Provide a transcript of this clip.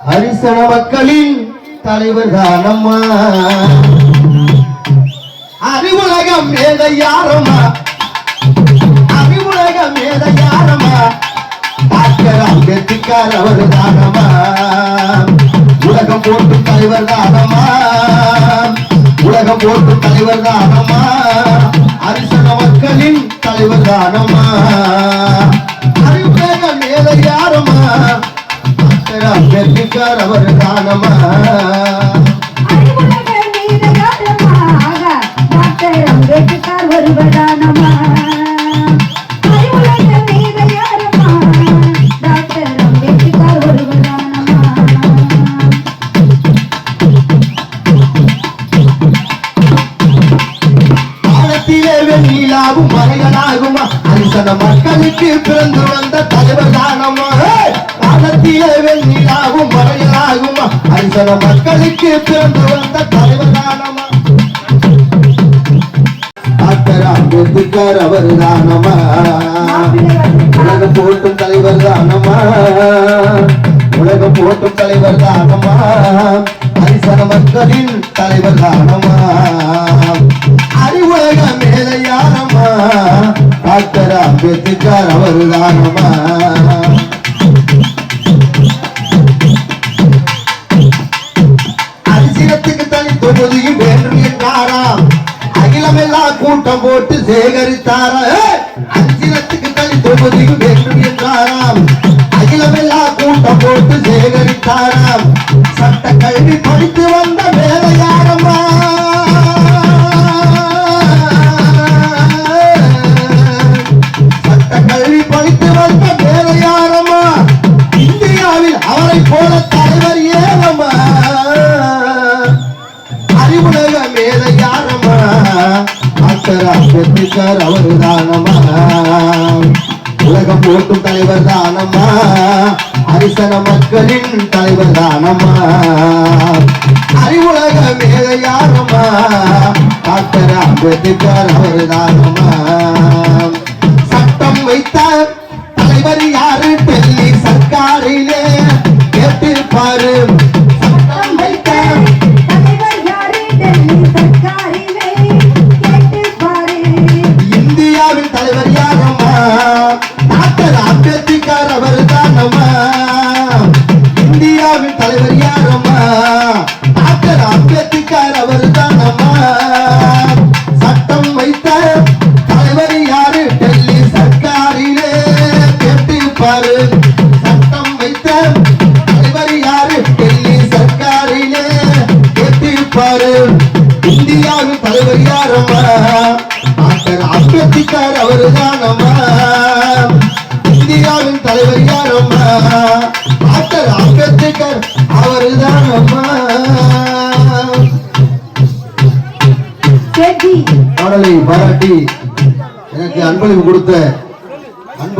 ஹரிசன மக்களின் தலைவர் தானம்மா அறிவுலகம் மேத யாரம்மா அறிவுலகம் மேத யாரம்மா டாக்டர் அம்பேத்கர் அவர் தானம்மா உலகம் போட்டு தலைவர் தானம்மா உலகம் போட்டு தலைவர் தானம்மா அரிசன மக்களின் தலைவர் தானம்மா அம்பேத்கர் அவர் தானமா வருவதானமா அரிசன மக்களுக்கு பிறந்து வந்த தலைவர் தானமா மக்களுக்கு பிறந்து வந்த தலைவர் தானம்மா. அம்பேத்கர் அவர் தானம்மா. உலகம் போட்டும் தலைவர் தானம்மா. உலகம் போட்டும் தலைவர் தானமா ஹரிசன மக்களின் தலைவர் தானம்மா. அறிவுலக மேலையானம்மா. டாக்டர் அம்பேத்கர் அவர் தானமா பொதுகி வேண்டுகிட்டாரா அகிலமெல்லாம் கூட்டம் போட்டு சேகரித்தாரா? அச்சிரத்துக்கு தனி தொகுதிக்கு வேண்டும் அகிலமெல்லாம் கூட்டம் போட்டு சேகரித்தாராம். டாக்டர் அம்பேத்கர் அவரு தானம்மா உலகம் ஓட்டும் தலைவர் தானம்மா அரிசன மக்களின் தலைவர் தானம்மா அறிவுலக மேலையாரம்மா டாக்டர் அம்பேத்கர் அவரு தானம்மா? சட்டம் வைத்தார் டாக்டர் அவர் தானம்மா இந்தியாவின் தலைவர் யாரம்மா? டாக்டர் அம்பேத்கர் அவர் தானம்மா சட்டம் வைத்த தலைவர் யாரு? டெல்லி சர்க்காரிலே கேட்டு பாரு சட்டம் வைத்த தலைவர் யாரு? டெல்லி சர்க்காரிலே கேட்டு பாரு இந்தியாவின் தலைவர் யாரம்மா? டாக்டர் அம்பேத்கர் அவர் தானம்மா தலைவர் யாரம்மா? டாக்டர் அம்பேத்கர் அவர் தானம்மா செடி பாடலை பாராட்டி எனக்கு அன்பளிப்பு கொடுத்த அன்பு